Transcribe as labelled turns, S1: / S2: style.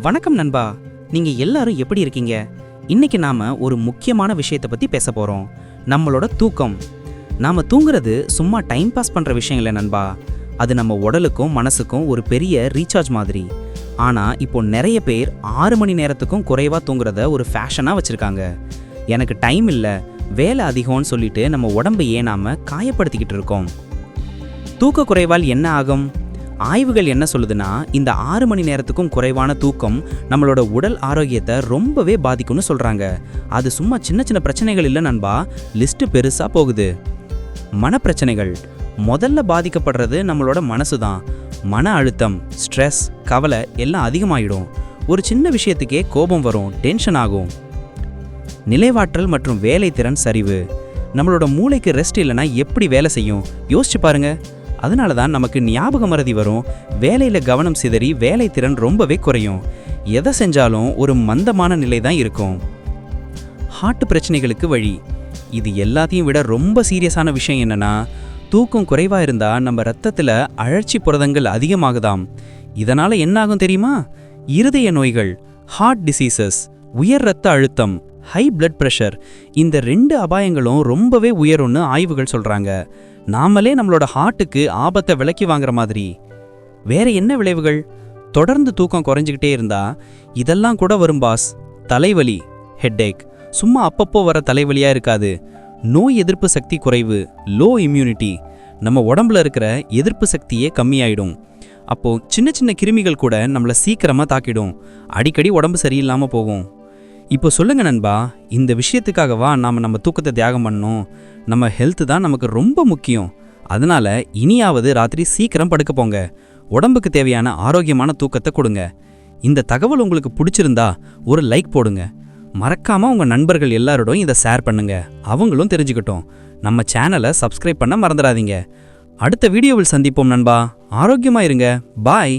S1: வணக்கம் நண்பா. நீங்க எல்லாரும் எப்படி இருக்கீங்க? இன்னைக்கு நாம ஒரு முக்கியமான விஷயத்தை பத்தி பேச போறோம். நம்மளோட தூக்கம். நாம தூங்குறது சும்மா டைம் பாஸ் பண்ற விஷயம் இல்லை நண்பா. அது நம்ம உடலுக்கும் மனசுக்கும் ஒரு பெரிய ரீசார்ஜ் மாதிரி. ஆனா இப்போ நிறைய பேர் ஆறு மணி நேரத்துக்கும் குறைவா தூங்குறத ஒரு ஃபேஷனா வச்சிருக்காங்க. எனக்கு டைம் இல்லை வேலை அதிகம்னு சொல்லிட்டு நம்ம உடம்பை ஏனாம காயப்படுத்திக்கிட்டு இருக்கோம். தூக்க குறைவால் என்ன ஆகும்? ஆய்வுகள் என்ன சொல்லுதுன்னா இந்த ஆறு மணி நேரத்துக்கும் குறைவான தூக்கம் நம்மளோட உடல் ஆரோக்கியத்தை ரொம்பவே பாதிக்கும்னு சொல்கிறாங்க அது சும்மா சின்ன சின்ன பிரச்சனைகள் இல்லை நண்பா லிஸ்ட்டு பெருசாக போகுது. மனப்பிரச்சனைகள். முதல்ல பாதிக்கப்படுறது நம்மளோட மனசு தான் மன அழுத்தம் ஸ்ட்ரெஸ் கவலை எல்லாம் அதிகமாகிடும் ஒரு சின்ன விஷயத்துக்கே கோபம் வரும் டென்ஷன் ஆகும். நிலைவாற்றல் மற்றும் வேலை திறன் சரிவு. நம்மளோட மூளைக்கு ரெஸ்ட் இல்லைன்னா எப்படி வேலை செய்யும்? யோசிச்சு பாருங்கள் அதனால தான் நமக்கு ஞாபக மறதி வரும். வேலையில் கவனம் சிதறி வேலை திறன் ரொம்பவே குறையும். எதை செஞ்சாலும் ஒரு மந்தமான நிலை தான் இருக்கும். ஹார்ட் பிரச்சனைகளுக்கு வழி. இது எல்லாத்தையும் விட ரொம்ப சீரியஸான விஷயம் என்னென்னா தூக்கம் குறைவாக இருந்தால் நம்ம ரத்தத்தில் அழற்சி புரதங்கள் அதிகமாகுதாம். இதனால் என்னாகும் தெரியுமா? இருதய நோய்கள் ஹார்ட் டிசீசஸ் உயர் ரத்த அழுத்தம் ஹை பிளட் ப்ரெஷர் இந்த ரெண்டு அபாயங்களும் ரொம்பவே உயரும்னு ஆய்வுகள் சொல்கிறாங்க நாமளே நம்மளோட ஹார்ட்டுக்கு ஆபத்தை விலக்கி வாங்குற மாதிரி. வேற என்ன விளைவுகள்? தொடர்ந்து தூக்கம் குறைஞ்சிக்கிட்டே இருந்தா இதெல்லாம் கூட வரும் பாஸ் தலைவலி ஹெட்டேக் சும்மா அப்பப்போ வர தலைவலியா இருக்காது. நோய் எதிர்ப்பு சக்தி குறைவு லோ இம்யூனிட்டி நம்ம உடம்புல இருக்கிற எதிர்ப்பு சக்தியே கம்மியாயிடும். அப்போ சின்ன சின்ன கிருமிகள் கூட நம்மளை சீக்கிரமாக தாக்கிடும். அடிக்கடி உடம்பு சரியில்லாமல் போகும். இப்போ சொல்லுங்க நண்பா இந்த விஷயத்துக்காகவா நாம் நம்ம தூக்கத்தை தியாகம் பண்ணணும். நம்ம ஹெல்த்து தான் நமக்கு ரொம்ப முக்கியம். அதனால இனியாவது ராத்திரி சீக்கிரம் படுக்க போங்க. உடம்புக்கு தேவையான ஆரோக்கியமான தூக்கத்தை கொடுங்க. இந்த தகவல் உங்களுக்கு பிடிச்சிருந்தா ஒரு லைக் போடுங்க. மறக்காமல் உங்கள் நண்பர்கள் எல்லாரோடும் இதை ஷேர் பண்ணுங்க. அவங்களும் தெரிஞ்சுக்கிட்டோம். நம்ம சேனலை சப்ஸ்கிரைப் பண்ண மறந்துடாதீங்க. அடுத்த வீடியோவில் சந்திப்போம் நண்பா. ஆரோக்கியமாக இருங்க. பாய்